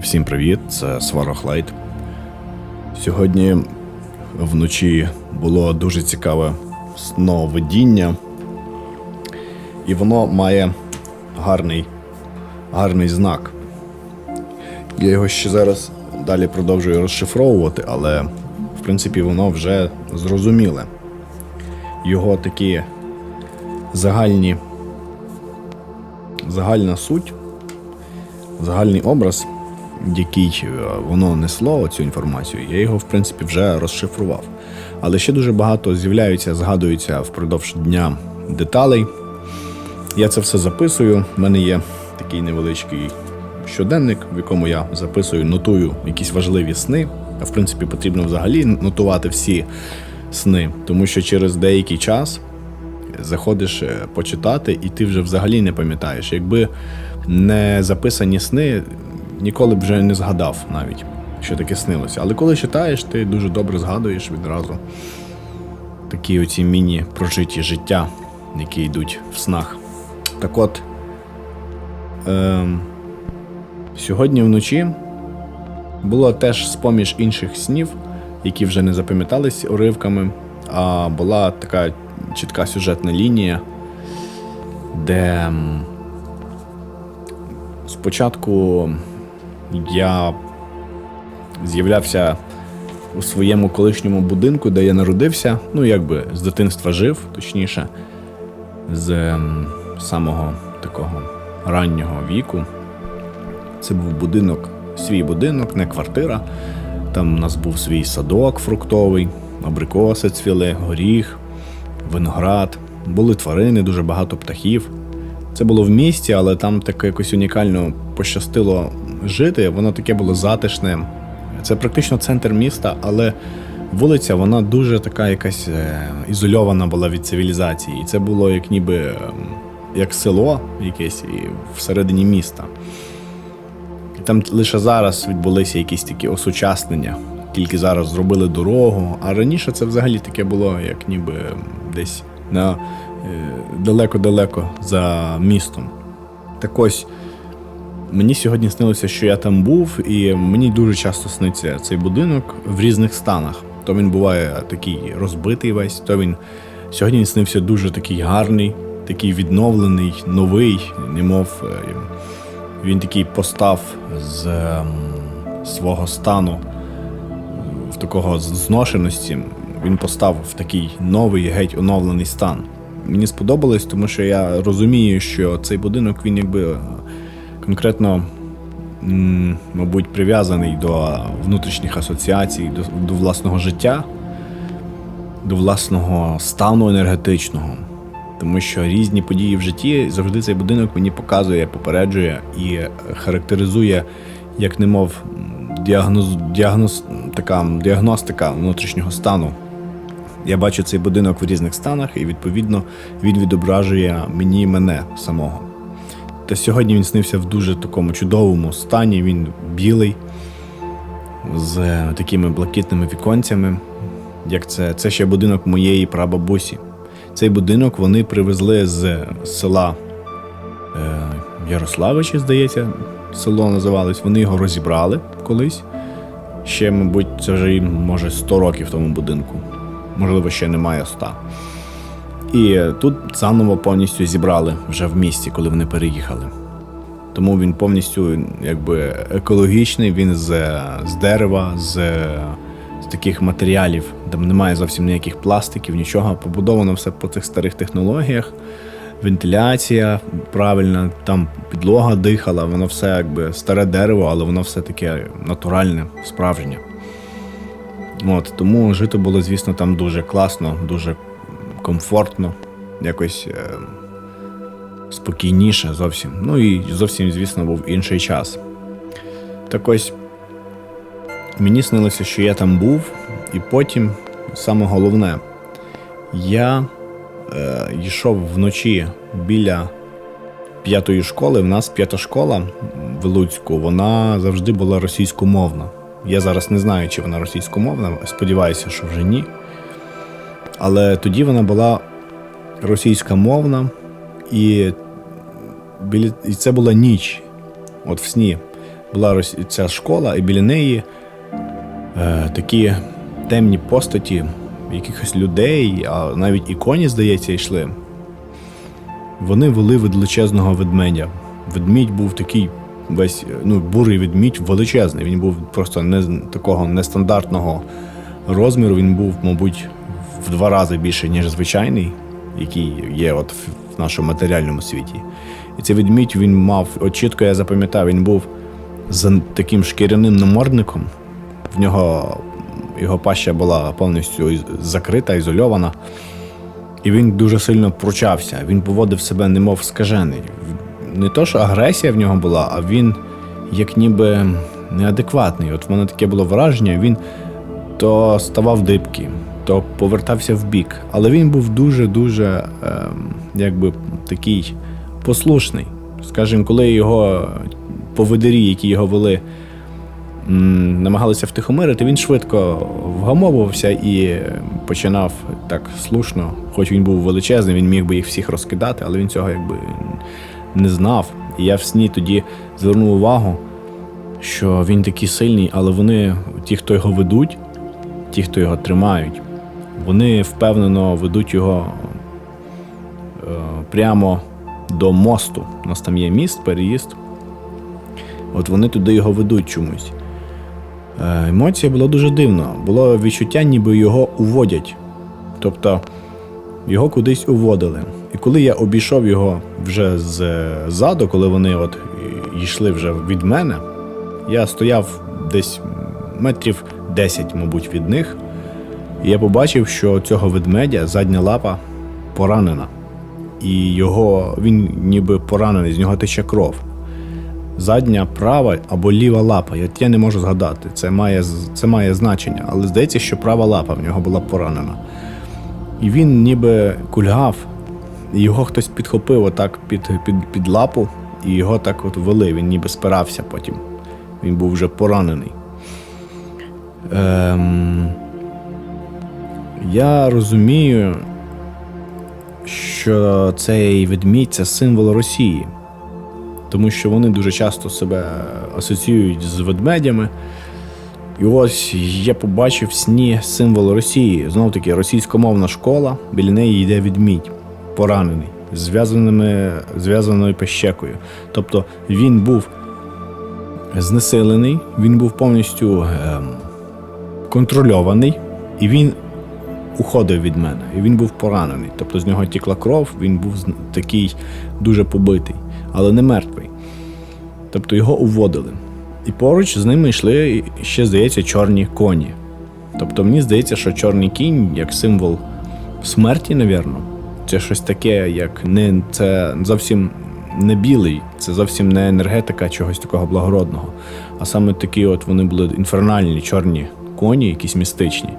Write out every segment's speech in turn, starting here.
Всім привіт, це Сварох Лайт. Сьогодні вночі було дуже цікаве сновидіння, і воно має гарний, гарний знак. Я його ще зараз далі продовжую розшифровувати, але в принципі воно вже зрозуміле. Його такі загальні, загальна суть загальний образ, який е, воно несло цю інформацію, я його в принципі вже розшифрував. Але ще дуже багато з'являються, згадуються впродовж дня деталей. Я це все записую. У мене є такий невеличкий щоденник, в якому я записую, нотую якісь важливі сни. А в принципі, потрібно взагалі нотувати всі сни, тому що через деякий час заходиш е, почитати, і ти вже взагалі не пам'ятаєш. Якби не записані сни, ніколи б вже не згадав навіть, що таке снилося. Але коли читаєш, ти дуже добре згадуєш відразу такі оці міні-прожиті життя, які йдуть в снах. Так от, е, сьогодні вночі було теж з-поміж інших снів, які вже не запам'ятались уривками, а була така чітка сюжетна лінія, де спочатку я з'являвся у своєму колишньому будинку, де я народився, ну якби з дитинства жив, точніше, з ем, самого такого раннього віку. Це був будинок, свій будинок, не квартира. Там у нас був свій садок фруктовий, абрикоси цвіли, горіх, виноград, були тварини, дуже багато птахів. Це було в місті, але там таке якось унікально пощастило жити. Воно таке було затишне. Це практично центр міста, але вулиця вона дуже така якась е, ізольована була від цивілізації. І це було як ніби ем, як село якесь всередині міста. І там лише зараз відбулися якісь такі осучаснення. Тільки зараз зробили дорогу, а раніше це взагалі таке було, як ніби десь на е, далеко-далеко за містом. Так ось мені сьогодні снилося, що я там був, і мені дуже часто сниться цей будинок в різних станах. То він буває такий розбитий весь, то він сьогодні снився дуже такий гарний, такий відновлений, новий, немов е, він такий постав з ем, свого стану в такого зношеності. Він постав в такий новий, геть оновлений стан. Мені сподобалось, тому що я розумію, що цей будинок він якби е, конкретно, мабуть, прив'язаний до внутрішніх асоціацій, до, до власного життя, до власного стану енергетичного. Тому що різні події в житті завжди цей будинок мені показує, попереджує і характеризує, як немов діагноз, діагноз, така діагностика внутрішнього стану. Я бачу цей будинок в різних станах, і відповідно він відображує мені мене самого. Та сьогодні він снився в дуже такому чудовому стані. Він білий, з такими блакитними віконцями. Як це, це ще будинок моєї прабабусі. Цей будинок вони привезли з села е, Ярославичі, здається, село називалось. Вони його розібрали колись. Ще, мабуть, це вже може 100 років тому будинку. Можливо, ще немає 100. І тут заново повністю зібрали вже в місті, коли вони переїхали. Тому він повністю якби екологічний, він з, з дерева, з, з таких матеріалів, там немає зовсім ніяких пластиків, нічого. Побудовано все по цих старих технологіях. Вентиляція правильна, там підлога дихала, воно все якби старе дерево, але воно все таке натуральне, справжнє. От, тому жити було, звісно, там дуже класно, дуже комфортно, якось е, спокійніше зовсім. Ну і зовсім, звісно, був інший час. Так ось мені снилося, що я там був, і потім, саме головне, я е, йшов вночі біля п'ятої школи. В нас п'ята школа в Луцьку, вона завжди була російськомовна. Я зараз не знаю, чи вона російськомовна, сподіваюся, що вже ні. Але тоді вона була російськомовна, і, і це була ніч, от в сні. була ця школа, і біля неї е, такі темні постаті якихось людей, а навіть і коні, здається, йшли. Вони вели величезного ведмедя. Ведмідь був такий весь, ну, бурий ведмідь величезний. Він був просто не такого нестандартного розміру. Він був, мабуть, в два рази більше, ніж звичайний, який є от в нашому матеріальному світі. І цей ведмідь він мав, от чітко я запам'ятав, він був з таким шкіряним намордником. В нього його паща була повністю закрита, ізольована. І він дуже сильно пручався. Він поводив себе немов скажений. Не то, що агресія в нього була, а він як ніби неадекватний. От в мене таке було враження, він то ставав дибки, то повертався в бік. Але він був дуже-дуже ем, якби такий послушний. Скажімо, коли його поводирі, які його вели, намагалися втихомирити, він швидко вгамовувався і починав так слушно, хоч він був величезний, він міг би їх всіх розкидати, але він цього якби не знав. І я в сні тоді звернув увагу, що він такий сильний, але вони, ті, хто його ведуть, ті, хто його тримають, вони впевнено ведуть його е, прямо до мосту. У нас там є міст, переїзд. От вони туди його ведуть чомусь. Е, Емоція була дуже дивна. Було відчуття, ніби його уводять. Тобто його кудись уводили. І коли я обійшов його вже ззаду, коли вони от йшли вже від мене, я стояв десь метрів 10, мабуть, від них. І я побачив, що цього ведмедя задня лапа поранена. І його він ніби поранений, з нього тече кров. Задня права або ліва лапа. Я, не можу згадати. Це має, це має значення, але здається, що права лапа в нього була поранена. І він ніби кульгав, і його хтось підхопив отак під, під, під лапу, і його так от вели. Він ніби спирався потім. Він був вже поранений. Ем, я розумію, що цей ведмідь це символ Росії, тому що вони дуже часто себе асоціюють з ведмедями. І ось я побачив в сні символ Росії. Знов таки російськомовна школа, біля неї йде відмідь, поранений, зв'язаною пещекою. Тобто він був знесилений, він був повністю ем, контрольований, і він уходив від мене. І він був поранений. Тобто з нього тікла кров, він був такий дуже побитий, але не мертвий. Тобто його уводили. І поруч з ними йшли ще, здається, чорні коні. Тобто мені здається, що чорний кінь як символ смерті, навірно. Це щось таке, як не це зовсім не білий, це зовсім не енергетика чогось такого благородного. А саме такі, от вони були інфернальні, чорні коні, якісь містичні.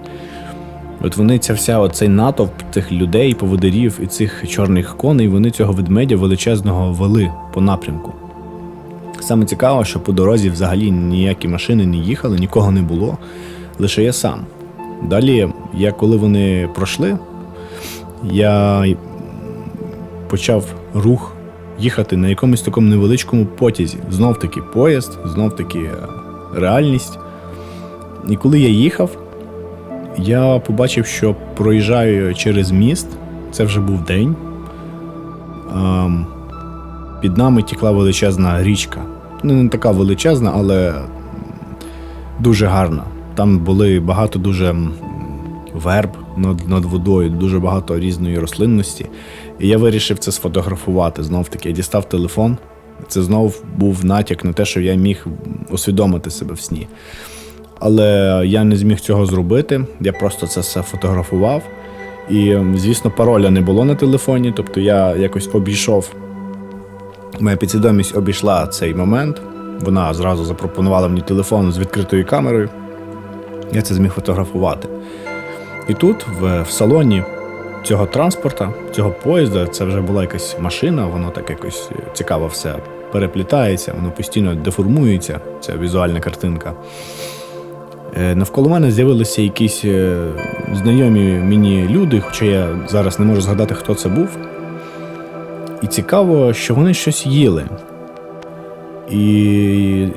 От вони ця вся оцей натовп тих людей, поводирів і цих чорних коней, вони цього ведмедя величезного вели по напрямку. Саме цікаво, що по дорозі взагалі ніякі машини не їхали, нікого не було, лише я сам. Далі, я коли вони пройшли, я почав рух їхати на якомусь такому невеличкому потязі. Знов таки поїзд, знов таки е, реальність. І коли я їхав, я побачив, що проїжджаю через міст, це вже був день. Ем, під нами тікла величезна річка. Ну, не така величезна, але дуже гарна. Там були багато дуже верб над, над водою, дуже багато різної рослинності. І я вирішив це сфотографувати. Знов таки, я дістав телефон. Це знов був натяк на те, що я міг усвідомити себе в сні. Але я не зміг цього зробити. Я просто це все фотографував. І, звісно, пароля не було на телефоні, тобто я якось обійшов Моя підсвідомість обійшла цей момент. Вона зразу запропонувала мені телефон з відкритою камерою. Я це зміг фотографувати. І тут, в, в салоні цього транспорта, цього поїзда, це вже була якась машина, воно так якось цікаво все переплітається, воно постійно деформується, ця візуальна картинка. Е, Навколо мене з'явилися якісь е, знайомі мені люди, хоча я зараз не можу згадати, хто це був. І цікаво, що вони щось їли. І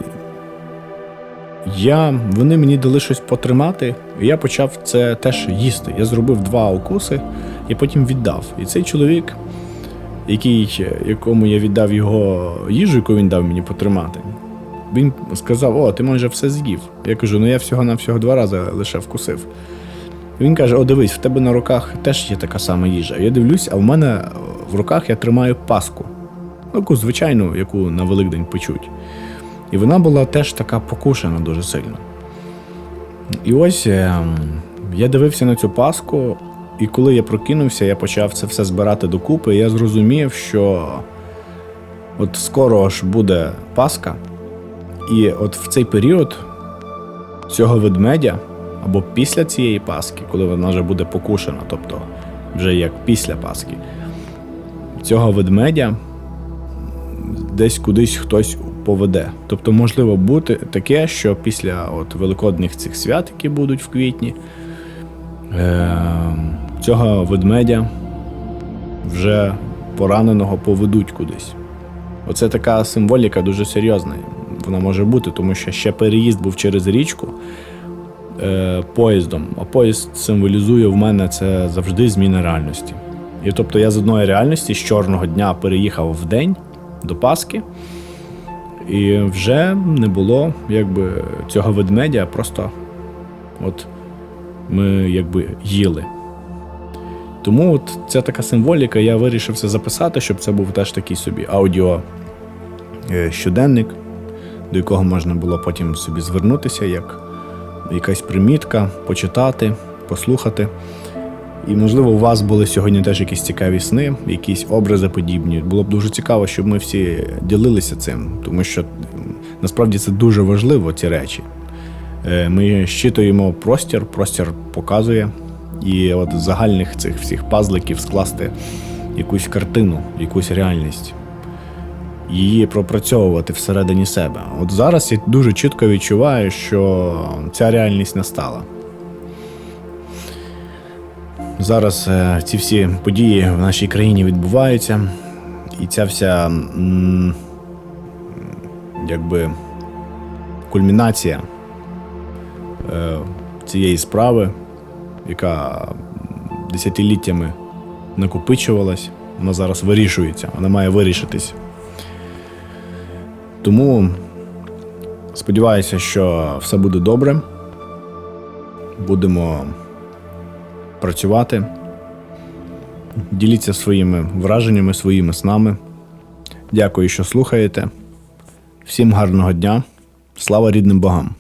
я, вони мені дали щось потримати, і я почав це теж їсти. Я зробив два укуси і потім віддав. І цей чоловік, який, якому я віддав його їжу, яку він дав мені потримати, він сказав: О, ти майже все з'їв. Я кажу, ну я всього-навсього два рази лише вкусив. Він каже: О, дивись, в тебе на руках теж є така сама їжа. Я дивлюсь, а в мене в руках я тримаю паску. Ну, яку звичайну, яку на Великдень печуть. І вона була теж така покушена дуже сильно. І ось ем, я дивився на цю паску, і коли я прокинувся, я почав це все збирати докупи, і я зрозумів, що от скоро ж буде Пасха, і от в цей період цього ведмедя, або після цієї Пасхи, коли вона вже буде покушена, тобто вже як після Пасхи, цього ведмедя десь кудись хтось поведе. Тобто, можливо бути таке, що після от великодних цих свят, які будуть в квітні, е- цього ведмедя вже пораненого поведуть кудись. Оце така символіка дуже серйозна. Вона може бути, тому що ще переїзд був через річку е, поїздом, а поїзд символізує в мене це завжди зміна реальності. І тобто я з одної реальності з чорного дня переїхав в день до Пасхи, і вже не було якби цього ведмедя, просто от ми якби їли. Тому от це така символіка, я вирішив це записати, щоб це був теж такий собі аудіо е, щоденник, до якого можна було потім собі звернутися, як якась примітка, почитати, послухати. І, можливо, у вас були сьогодні теж якісь цікаві сни, якісь образи подібні. Було б дуже цікаво, щоб ми всі ділилися цим, тому що насправді це дуже важливо, ці речі. Е, Ми щитуємо простір, простір показує, і от загальних цих всіх пазликів скласти якусь картину, якусь реальність, її пропрацьовувати всередині себе. От зараз я дуже чітко відчуваю, що ця реальність настала. Зараз е, ці всі події в нашій країні відбуваються, і ця вся якби кульмінація е, цієї справи, яка десятиліттями накопичувалась, вона зараз вирішується, вона має вирішитись. Тому сподіваюся, що все буде добре. Будемо працювати. Діліться своїми враженнями, своїми снами. Дякую, що слухаєте. Всім гарного дня. Слава рідним богам!